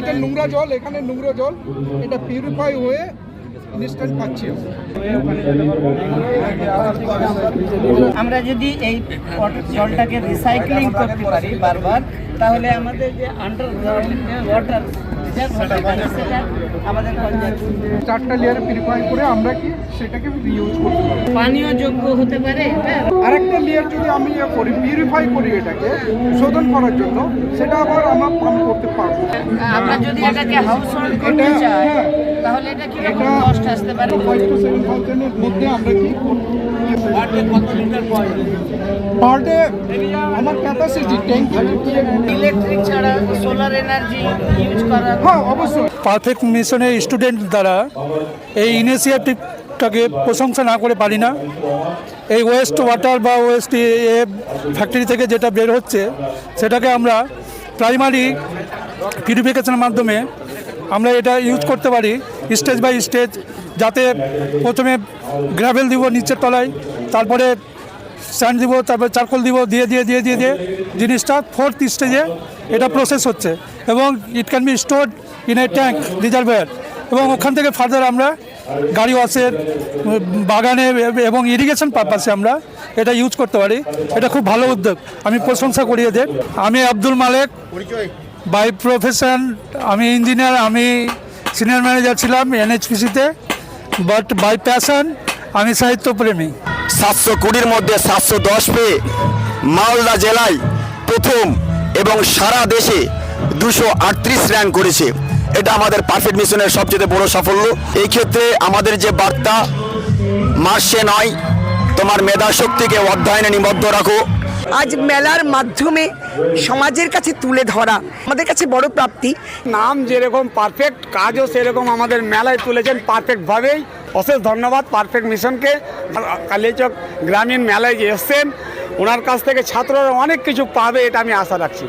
এইটা নোংরা জল, এখানে নোংরা জল এটা পিউরিফাই হয়ে আমরা। যদি এই জলটাকে রিসাইক্লিং করতে পারি বারবার, তাহলে আমাদের যে আন্ডারগ্রাউন্ড ওয়াটার চারটা লেয়ারে পিউরিফাই করে আমরা কি সেটাকে ইউজ করতে পারি? পানীয় যোগ্য হতে পারে এটা? আরেকটা লেয়ার যদি আমি ইয়ে করি পিউরিফাই করি এটাকে শোধন করার জন্য সেটা আবার আমরা পাম্প করতে পারব। আমরা যদি এটাকে হাউস হোল্ড করতে চাই হ্যাঁ। তাহলে এটা কি রকম এটা- কষ্ট আসতে পারে? ফাইভ টু সেভেন থাউজেন্ডের মধ্যে আমরা কি পার ডে আমার ক্যাপাসিটি ট্যাঙ্কি ইলেকট্রিক ছাড়া সোলার এনার্জি ইউজ করা। হ্যাঁ অবশ্যই। পারফেক্ট মিশনের স্টুডেন্ট দ্বারা এই ইনিশিয়েটিভটাকে প্রশংসা না করে পারি না। এই ওয়েস্ট ওয়াটার বা ওয়েস্ট ফ্যাক্টরি থেকে যেটা বের হচ্ছে সেটাকে আমরা প্রাইমারি পিউরিফিকেশনের মাধ্যমে আমরা এটা ইউজ করতে পারি স্টেজ বাই স্টেজ যাতে প্রথমে গ্রাভেল দিব নিচের তলায় তারপরে স্যান্ড দিব, তারপরে চারকোল দিব, দিয়ে দিয়ে দিয়ে দিয়ে দিয়ে। জিনিসটা ফোর্থ স্টেজে এটা প্রসেস হচ্ছে। এবং it can be stored in a tank reservoir এবং ওখান থেকে ফার্দার আমরা গাড়ি ওয়াশের, বাগানে এবং ইরিগেশন পারপাসে আমরা এটা ইউজ করতে পারি। এটা খুব ভালো উদ্যোগ। আমি প্রশংসা করি এদের। আমি আব্দুল মালেক বাই প্রফেশন আমি ইঞ্জিনিয়ার আমি সিনিয়র ম্যানেজার ছিলাম এনএইচপিসিতে বাট বাই প্যাশন আমি সাহিত্যপ্রেমী। সাতশো কুড়ির মধ্যে সাতশো দশ পেয়ে মালদা জেলায় প্রথম এবং সারা দেশে দুশো আটত্রিশ র্যাঙ্ক করেছে। এটা আমাদের পারফেক্ট মিশনের সবচেয়ে বড় সাফল্য। এই ক্ষেত্রে আমাদের যে বার্তা মার্সে নয় তোমার মেধা শক্তিকে অধ্যয়নে নিবদ্ধ রাখো। আজ মেলার মাধ্যমে সমাজের কাছে তুলে ধরা আমাদের কাছে বড় প্রাপ্তি। নাম যেরকম পারফেক্ট কাজও সেরকম আমাদের মেলায় তুলেছেন পারফেক্টভাবেই অশেষ ধন্যবাদ পারফেক্ট মিশনকে। কালিয়াচক গ্রামীণ মেলায় যে এসছেন, ওনার কাছ থেকে ছাত্ররা অনেক কিছু পাবে, এটা আমি আশা রাখছি।